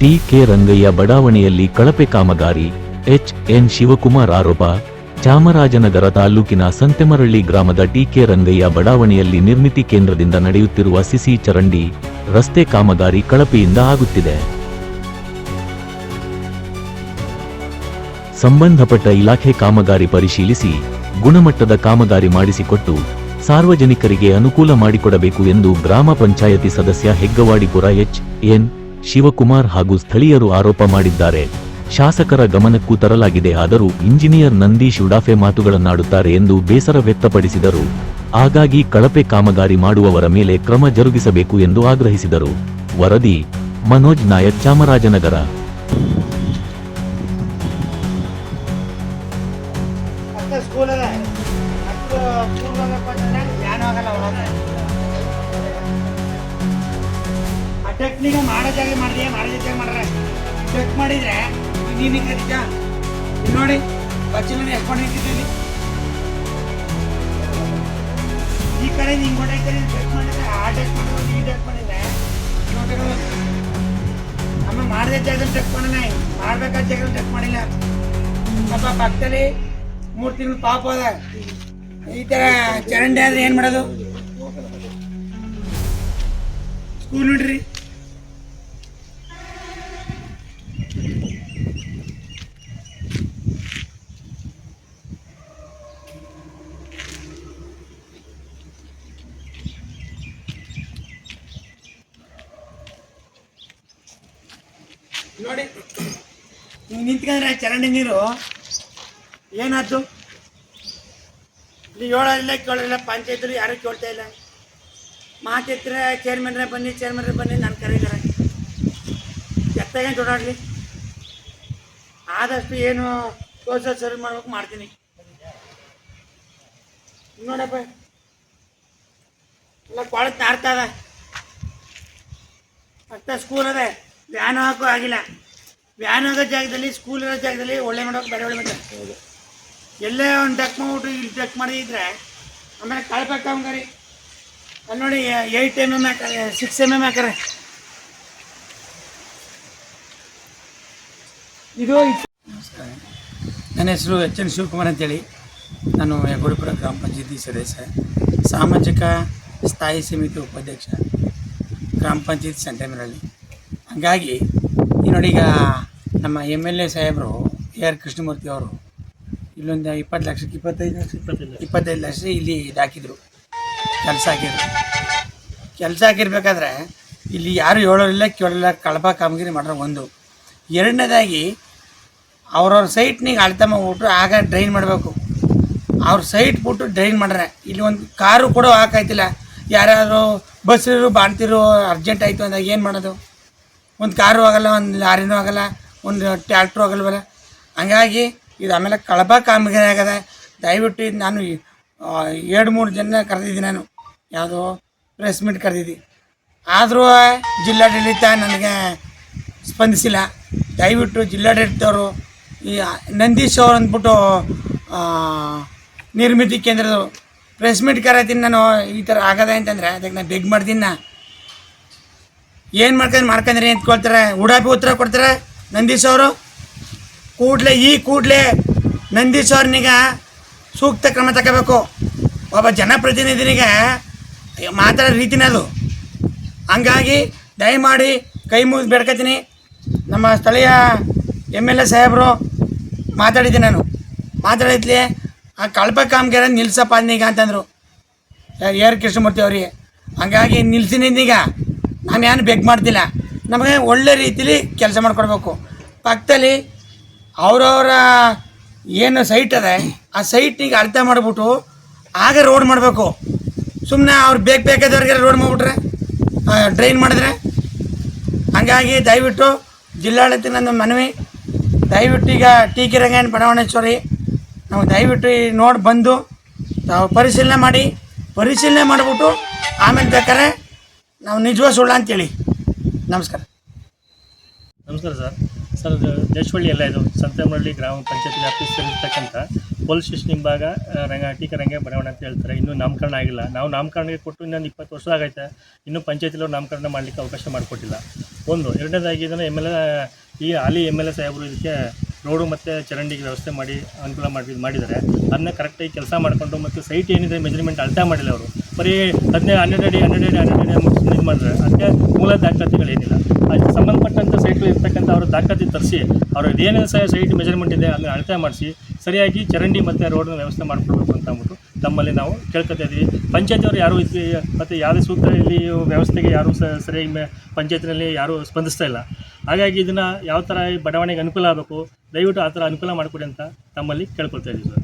T K Rangayya ಬಡಾವಣೆಯಲ್ಲಿ ಕಳಪೆ ಕಾಮಗಾರಿ, ಎಚ್ ಎನ್ ಶಿವಕುಮಾರ್ ಆರೋಪ, ಚಾಮರಾಜನಗರ ತಾಲೂಕಿನ ಸಂತೆಮರಳ್ಳಿ ಗ್ರಾಮದ ಟಿಕೆ ರಂಗಯ್ಯ ಬಡಾವಣೆಯಲ್ಲಿ ನಿರ್ಮಿತಿ ಕೇಂದ್ರದಿಂದ ನಡೆಯುತ್ತಿರುವ ಸಿಸಿ ಚರಂಡಿ, ರಸ್ತೆ ಕಾಮಗಾರಿ ಕಳಪೆಯಿಂದ ಆಗುತ್ತಿದೆ. ಸಂಬಂಧಪಟ್ಟ ಇಲಾಖೆ ಕಾಮಗಾರಿ ಪರಿಶೀಲಿಸಿ, ಗುಣಮಟ್ಟದ ಕಾಮಗಾರಿ ಮಾಡಿಸಿಕೊಟ್ಟು, ಸಾರ್ವಜನಿಕರಿಗೆ ಅನುಕೂಲ ಮಾಡಿಕೊಡಬೇಕು ಎಂದು ಗ್ರಾಮ ಪಂಚಾಯತಿ ಸದಸ್ಯ ಹೆಗ್ಗವಾಡಿಪುರ ಎಚ್ ಎನ್ ಶಿವಕುಮಾರ್ ಹಾಗೂ ಸ್ಥಳೀಯರು ಆರೋಪ ಮಾಡಿದ್ದಾರೆ. ಶಾಸಕರ ಗಮನಕ್ಕೂ ತರಲಾಗಿದೆ. ಆದರೂ ಇಂಜಿನಿಯರ್ ನಂದೀಶ್ ಉಡಾಫೆ ಮಾತುಗಳನ್ನಾಡುತ್ತಾರೆ ಎಂದು ಬೇಸರ ವ್ಯಕ್ತಪಡಿಸಿದರು. ಹಾಗಾಗಿ ಕಳಪೆ ಕಾಮಗಾರಿ ಮಾಡುವವರ ಮೇಲೆ ಕ್ರಮ ಜರುಗಿಸಬೇಕು ಎಂದು ಆಗ್ರಹಿಸಿದರು. ವರದಿ, ಮನೋಜ್ ನಾಯಕ್, ಚಾಮರಾಜನಗರ. ಮಾಡೋ ಜಾಗ ಮಾಡಿದೆ, ಮಾಡೋ ಜಾಗ ಮಾಡ್ರೆ. ಚೆಕ್ ಮಾಡಿದ್ರೆ, ನೀನು ಕರೀತ ನೋಡಿ ಬಚ್ಚಿನ ಎಷ್ಟು ನಿಂತಿದ್ದೀನಿ ಈ ಕಡೆ ನಿಂಗೆ ಹೊಟ್ಟೆ ಚೆಕ್ ಮಾಡಿದ್ರೆ, ಆ ಟೆಕ್ ಮಾಡಿದ್ರೆ, ಈ ಟೆಕ್ ಮಾಡಿದ್ರೆ ಅಮ್ಮ ಮಾಡದೆ ಜಾಗದಲ್ಲಿ ಚೆಕ್ ಮಾಡೋಣ. ಮಾಡ್ಬೇಕಾದ ಜಾಗದಲ್ಲಿ ಚೆಕ್ ಮಾಡಿಲ್ಲ. ಪಾಪ ಪಕ್ಕದಲ್ಲಿ ಮೂರು ತಿಂಗಳು ಪಾಪ ಅದ. ಈ ತರ ಚರಂಡಿ ಆದರೆ ಏನು ಮಾಡೋದು? ಸ್ಕೂಲ್ ನೋಡ್ರಿ. ನೋಡಿ, ನೀವು ನಿಂತ್ಕೊಂಡ್ರೆ ಚರಂಡಿ ನೀರು ಏನಾಯ್ತು? ಇಲ್ಲಿ ಹೇಳೋದಿಲ್ಲ ಕೇಳೋದಿಲ್ಲ ಪಂಚಾಯತ್ರು ಯಾರು ಕೇಳ್ತಾ ಇಲ್ಲ. ಮಾತಿದ್ರೆ ಚೇರ್ಮನ್ರೆ ಬನ್ನಿ ಚೇರ್ಮನ್ರೆ ಬನ್ನಿ, ನಾನು ಕರೀತಾರೆ ಎತ್ತಾಗೇನು ಓಡಾಡಲಿ ಆದಷ್ಟು ಏನು ಸೋಷಲ್ ಸರ್ವ್ ಮಾಡ್ಬೇಕು ಮಾಡ್ತೀನಿ. ನೋಡಪ್ಪ. ಎಲ್ಲ ಕೊಳತ್ ನಾರ್ತದ ಅಷ್ಟ ಸ್ಕೂಲ್ ಅದೇ. ವ್ಯಾನ್ ಹಾಕೋ ಆಗಿಲ್ಲ ವ್ಯಾನ್ ಹೋಗೋ ಜಾಗದಲ್ಲಿ ಸ್ಕೂಲ್ ಇರೋ ಜಾಗದಲ್ಲಿ ಒಳ್ಳೆ ಮಾಡೋಕೆ ಬೇರೆ ಒಳ್ಳೆ ಮಾಡ್ತಾರೆ. ಎಲ್ಲೇ ಒಂದು ಟೆಕ್ ಮಾಡ್ಬಿಟ್ಟು ಇಲ್ಲಿ ಟೆಕ್ ಮಾಡಿದ್ರೆ ಆಮೇಲೆ ಕಳಪೆ ಕಾಮಗಾರಿ ಅಲ್ಲಿ ನೋಡಿ ಏಯ್ಟ್ ಎಂ ಎಂ ಹಾಕಾರೆ ಸಿಕ್ಸ್ ಎಂ ಎಂ ಹಾಕಾರೆ ಇದು ನಮಸ್ಕಾರ. ನನ್ನ ಹೆಸರು ಎಚ್ ಎನ್ ಶಿವಕುಮಾರ್ ಅಂತೇಳಿ. ನಾನು ಯಗೋಡಿಪುರ ಗ್ರಾಮ ಪಂಚಾಯತಿ ಸದಸ್ಯ. ಸಾಮಾಜಿಕ ಸ್ಥಾಯಿ ಸಮಿತಿ ಉಪಾಧ್ಯಕ್ಷ. ಗ್ರಾಮ ಪಂಚಾಯತ್ ಸಂತೆಮರಳ್ಳಿ ಹಾಗಾಗಿ ಈ ನೋಡಿ ಈಗ ನಮ್ಮ ಎಂ ಎಲ್ ಎ ಸಾಹೇಬರು ಎ ಆರ್ ಕೃಷ್ಣಮೂರ್ತಿ ಅವರು ಇಲ್ಲೊಂದು ಇಪ್ಪತ್ತು ಲಕ್ಷಕ್ಕೆ ಇಪ್ಪತ್ತೈದು ಲಕ್ಷ ಇಪ್ಪತ್ತೈದು ಲಕ್ಷ. ಇಲ್ಲಿ ಇದಾಕಿದ್ರು ಹಾಕಿದ್ರು. ಕೆಲಸ ಹಾಕಿದ್ರು. ಕೆಲಸ ಹಾಕಿರ್ಬೇಕಾದ್ರೆ ಇಲ್ಲಿ ಯಾರು ಹೇಳೋರಿಲ್ಲ ಕೇಳಲ್ಲ ಕಳಪ ಕಾಮಗಿರಿ ಮಾಡ್ರೆ ಒಂದು. ಎರಡನೇದಾಗಿ ಅವ್ರವ್ರ ಸೈಟ್ನಿಗೆ ಅಳ್ತಮ್ಮ ಹೋಗ್ಬಿಟ್ರು ಆಗ ಡ್ರೈನ್ ಮಾಡಬೇಕು. ಅವ್ರ ಸೈಟ್ ಬಿಟ್ಟು ಡ್ರೈನ್ ಮಾಡ್ರೆ. ಇಲ್ಲಿ ಒಂದು ಕಾರು ಕೂಡ ಹಾಕಾಯ್ತಿಲ್ಲ ಯಾರ್ಯಾರು ಬಸ್ಸಿರು ಬಾಣ್ತಿರು ಅರ್ಜೆಂಟ್ ಆಯಿತು ಅಂದಾಗ ಏನು ಮಾಡೋದು? ಒಂದು ಕಾರು ಆಗಲ್ಲ, ಒಂದು ಲಾರಿನೂ ಆಗಲ್ಲ, ಒಂದು ಟ್ಯಾಕ್ಟ್ರು ಆಗಲ್ವಲ್ಲ ಹಂಗಾಗಿ ಇದು ಆಮೇಲೆ ಕಳಪ ಕಾಮಗಾರಿ ಆಗದ ದಯವಿಟ್ಟು ಇದು ನಾನು ಎರಡು ಮೂರು ಜನ ಕರೆದಿದ್ದೀನಿ ನಾನು. ಯಾವುದೋ ಪ್ರೆಸ್ ಮೀಟ್ ಕರೆದಿದ್ದಿ ಆದರೂ ಜಿಲ್ಲಾಡಳಿತ ನನಗೆ ಸ್ಪಂದಿಸಿಲ್ಲ. ದಯವಿಟ್ಟು ಜಿಲ್ಲಾಡಳಿತವರು ಈ ನಂದೀಶ್ ಅವ್ರು ಅಂದ್ಬಿಟ್ಟು ನಿರ್ಮಿತಿ ಕೇಂದ್ರದವರು ಪ್ರೆಸ್ ಮೀಟ್ ಕರೀತೀನಿ ನಾನು, ಈ ಥರ ಆಗದೆ ಅಂತಂದರೆ ಅದಕ್ಕೆ ನಾನು ಬೆಗ್ ಮಾಡ್ತೀನಿ ನಾ. ಏನು ಮಾಡ್ಕೊಂಡು ಮಾಡ್ಕೊಂಡ್ರಿ ಅಂತ ಕೇಳ್ತಾರೆ. ಉಡಾಪಿ ಉತ್ತರ ಕೊಡ್ತಾರೆ. ನಂದೀಶ್ ಅವರು. ಕೂಡಲೇ ಈ ಕೂಡಲೇ ನಂದೀಶ್ ಅವ್ರನಿಗ ಸೂಕ್ತ ಕ್ರಮ ತಗೋಬೇಕು. ಒಬ್ಬ ಜನಪ್ರತಿನಿಧಿನಿಗೆ ಮಾತಾಡೋ ರೀತಿನ ಅದು. ಹಂಗಾಗಿ ದಯಮಾಡಿ ಕೈ ಮುಗಿದು ಬೇಡ್ಕೊತೀನಿ. ನಮ್ಮ ಸ್ಥಳೀಯ ಎಂ ಎಲ್ ಎ ಸಾಹೇಬರು ಮಾತಾಡಿದ್ದೆ ನಾನು. ಮಾತಾಡಿದ್ಲಿ ಆ ಕಳಪ ಕಾಮಗಾರ ನಿಲ್ಸಪ್ಪ ಅಂದೀಗ ಅಂತಂದರು. ಆರ್ ಕೃಷ್ಣಮೂರ್ತಿ ಅವ್ರಿಗೆ. ಹಂಗಾಗಿ ನಿಲ್ಸಿನೀಗ ಏನು ಬೆಗ್ ಮಾಡ್ತಿಲ್ಲ. ನಮಗೆ ಒಳ್ಳೆ ರೀತಿಲಿ ಕೆಲಸ ಮಾಡಿಕೊಡ್ಬೇಕು. ಪಕ್ಕದಲ್ಲಿ ಅವರವರ ಏನು ಸೈಟ್ ಅದೆ, ಆ ಸೈಟಿಗೆ ಅಳತೆ ಮಾಡಿಬಿಟ್ಟು ಆಗ ರೋಡ್ ಮಾಡಬೇಕು. ಸುಮ್ಮನೆ ಅವ್ರು ಬೇಕು ಬೇಕಾದವ್ರಿಗೆ ರೋಡ್ ಮಾಡಿಬಿಟ್ರೆ ಡ್ರೈನ್ ಮಾಡಿದ್ರೆ. ಹಾಗಾಗಿ ದಯವಿಟ್ಟು ಜಿಲ್ಲಾಡಳಿತ ನನ್ನ ಮನವಿ, ದಯವಿಟ್ಟು ಈಗ ಟಿ ಕೆ ರಂಗಾಯಣ ಬಡಾವಣೇಶ್ವರಿ, ನಾವು ದಯವಿಟ್ಟು ಈ ನೋಡಿ ಬಂದು ತಾವು ಪರಿಶೀಲನೆ ಮಾಡಿ, ಪರಿಶೀಲನೆ ಮಾಡಿಬಿಟ್ಟು ಆಮೇಲೆ ಬೇಕಾದ್ರೆ ನಾವು ನಿಜವ ಸುಳ್ಳ ಅಂತೇಳಿ. ನಮಸ್ಕಾರ. ನಮಸ್ಕಾರ ಸರ್. ಸರ್, ಅದು ದೇಶವಳ್ಳಿ ಎಲ್ಲ ಇದು ಸಂತಮರಳ್ಳಿ ಗ್ರಾಮ ಪಂಚಾಯತ್ ವ್ಯಾಪ್ತಿಸಿರ್ತಕ್ಕಂಥ ಪೊಲೀಸ್ ಸ್ಟೇಷನ್ ಹಿಂಭಾಗ ರಂಗ ಟೀಕರಂಗೆ ಬಡಾವಣೆ ಅಂತ ಹೇಳ್ತಾರೆ. ಇನ್ನೂ ನಾಮಕರಣ ಆಗಿಲ್ಲ. ನಾವು ನಾಮಕರಣಕ್ಕೆ ಕೊಟ್ಟು ಇನ್ನೊಂದು ಇಪ್ಪತ್ತು ವರ್ಷ ಆಗೈತೆ. ಇನ್ನೂ ಪಂಚಾಯತಿಲವ್ರು ನಾಮಕರಣ ಮಾಡಲಿಕ್ಕೆ ಅವಕಾಶ ಮಾಡಿಕೊಟ್ಟಿಲ್ಲ. ಒಂದು, ಎರಡನೇದಾಗಿ ಇದನ್ನು ಎಂ ಎಲ್ ಎ, ಈ ಹಾಲಿ ಎಂ ಎಲ್ ಎ ಸಾಹೇಬರು ಇದಕ್ಕೆ ರೋಡು ಮತ್ತು ಚರಂಡಿಗೆ ವ್ಯವಸ್ಥೆ ಮಾಡಿ, ಅನುಕೂಲ ಮಾಡಿ, ಮಾಡಿದ್ದಾರೆ. ಅದನ್ನ ಕರೆಕ್ಟಾಗಿ ಕೆಲಸ ಮಾಡಿಕೊಂಡು ಮತ್ತು ಸೈಟ್ ಏನಿದೆ ಮೆಜರ್ಮೆಂಟ್ ಅಳ್ತಾ ಮಾಡಿಲ್ಲ ಅವರು. ಬರೀ ಹದಿನೈದು ಹನ್ನೆರಡು ಅಡಿ ಹನ್ನೆರಡು ಅಡಿ ಹನ್ನೆರಡು ಅಡಿ ಇದು ಮಾಡಿದ್ರೆ ಅದಕ್ಕೆ ಮೂಲ ದಾಖಲಾತಿಗಳೇನಿಲ್ಲ. ಅದಕ್ಕೆ ಸಂಬಂಧಪಟ್ಟಂಥ ಸೈಟ್ಗಳು ಇರ್ತಕ್ಕಂಥ ಅವ್ರ ದಾಖಲಾತಿ ತರಿಸಿ, ಅವ್ರ ಏನೇನು ಸಹ ಸೈಟ್ ಮೆಜರ್ಮೆಂಟ್ ಇದೆ, ಅದನ್ನ ಅಳತೆ ಮಾಡಿಸಿ, ಸರಿಯಾಗಿ ಚರಂಡಿ ಮತ್ತು ರೋಡ್ನ ವ್ಯವಸ್ಥೆ ಮಾಡಿಕೊಡ್ಬೇಕು ಅಂತ ಅಂದ್ಬಿಟ್ಟು ತಮ್ಮಲ್ಲಿ ನಾವು ಕೇಳ್ಕೊತಾ ಇದ್ದೀವಿ ಪಂಚಾಯತಿಯವರು ಯಾರು ಇದು ಮತ್ತು ಯಾವುದೇ ಸೂಕ್ತ ಇಲ್ಲಿ ವ್ಯವಸ್ಥೆಗೆ ಯಾರೂ ಸ, ಸರಿಯಾಗಿ ಮೆ, ಪಂಚಾಯತಿನಲ್ಲಿ ಯಾರೂ ಸ್ಪಂದಿಸ್ತಾ ಇಲ್ಲ. ಹಾಗಾಗಿ ಇದನ್ನು ಯಾವ ಥರ ಬಡಾವಣೆಗೆ ಅನುಕೂಲ ಆಗಬೇಕು, ದಯವಿಟ್ಟು ಆ ಥರ ಅನುಕೂಲ ಮಾಡಿಕೊಡಿ ಅಂತ ತಮ್ಮಲ್ಲಿ ಕೇಳ್ಕೊಳ್ತಾ ಇದ್ದೀವಿ ಸರ್.